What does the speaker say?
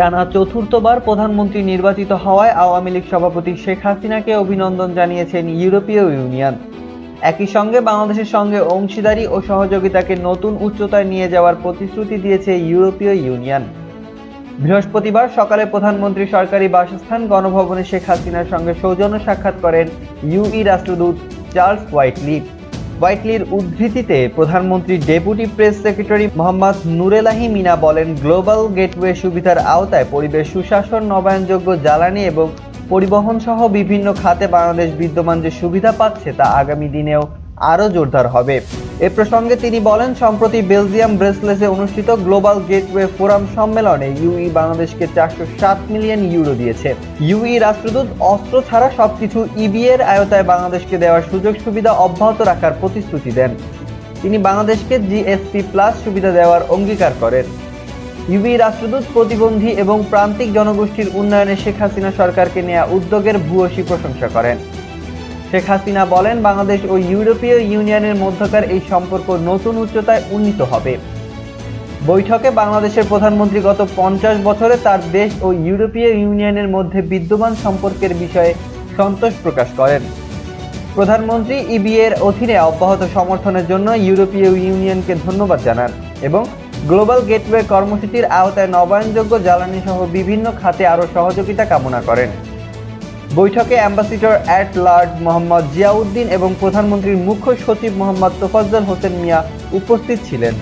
টানা চতুর্থবার প্রধানমন্ত্রী নির্বাচিত হওয়ায় আওয়ামী লীগ সভাপতি শেখ হাসিনাকে অভিনন্দন জানিয়েছেন ইউরোপীয় ইউনিয়ন। একই সঙ্গে বাংলাদেশের সঙ্গে অংশীদারি ও সহযোগিতাকে নতুন উচ্চতায় নিয়ে যাওয়ার প্রতিশ্রুতি দিয়েছে ইউরোপীয় ইউনিয়ন। বৃহস্পতিবার সকালে প্রধানমন্ত্রী সরকারি বাসস্থান গণভবনে শেখ হাসিনার সঙ্গে সৌজন্য সাক্ষাৎ করেন ইউই রাষ্ট্রদূত চার্লস হোয়াইটলি। হোয়াইটলির উদ্ধৃতিতে প্রধানমন্ত্রী deputy press secretary Mohammad Nurelahi Mina বলেন, গ্লোবাল গেটওয়ে সুবিধার আওতায় পরিবেশ সুশাসন, নবায়নযোগ্য জ্বালানি এবং পরিবহন সহ বিভিন্ন খাতে বাংলাদেশ বিদ্যমান যে সুবিধা পাচ্ছে তা আগামী দিনেও আরও জোরদার হবে। এ প্রসঙ্গে তিনি বলেন, সম্প্রতি বেলজিয়াম ব্রেসলেসে অনুষ্ঠিত গ্লোবাল গেটওয়ে ফোরাম সম্মেলনে ইউই বাংলাদেশকে চারশো সাত মিলিয়ন ইউরো দিয়েছে। ইউই রাষ্ট্রদূত, অস্ত্র ছাড়া সবকিছু ইবি এর আয়তায় বাংলাদেশকে দেওয়ার সুযোগ সুবিধা অব্যাহত রাখার প্রতিশ্রুতি দেন। তিনি বাংলাদেশকে জিএসপি প্লাস সুবিধা দেওয়ার অঙ্গীকার করেন। ইউবি রাষ্ট্রদূত, প্রতিবন্ধী এবং প্রান্তিক জনগোষ্ঠীর উন্নয়নে শেখ হাসিনা সরকারকে নেওয়া উদ্যোগের ভূয়সী প্রশংসা করেন। শেখ হাসিনা বলেন, বাংলাদেশ ও ইউরোপীয় ইউনিয়নের মধ্যকার এই সম্পর্ক নতুন উচ্চতায় উন্নীত হবে। বৈঠকে বাংলাদেশের প্রধানমন্ত্রী গত পঞ্চাশ বছরে তার দেশ ও ইউরোপীয় ইউনিয়নের মধ্যে বিদ্যমান সম্পর্কের বিষয়ে সন্তোষ প্রকাশ করেন। প্রধানমন্ত্রী ইবি এর অধীনে অব্যাহত সমর্থনের জন্য ইউরোপীয় ইউনিয়নকে ধন্যবাদ জানান এবং গ্লোবাল গেটওয়ে কর্মসূচির আওতায় নবায়নযোগ্য জ্বালানি সহ বিভিন্ন খাতে আরও সহযোগিতা কামনা করেন। বৈঠকে ambassador at large Mohammad Ziauddin এবং প্রধানমন্ত্রীর মুখ্য সচিব মোহাম্মদ তোফাজ্জল হোসেন মিয়া উপস্থিত ছিলেন।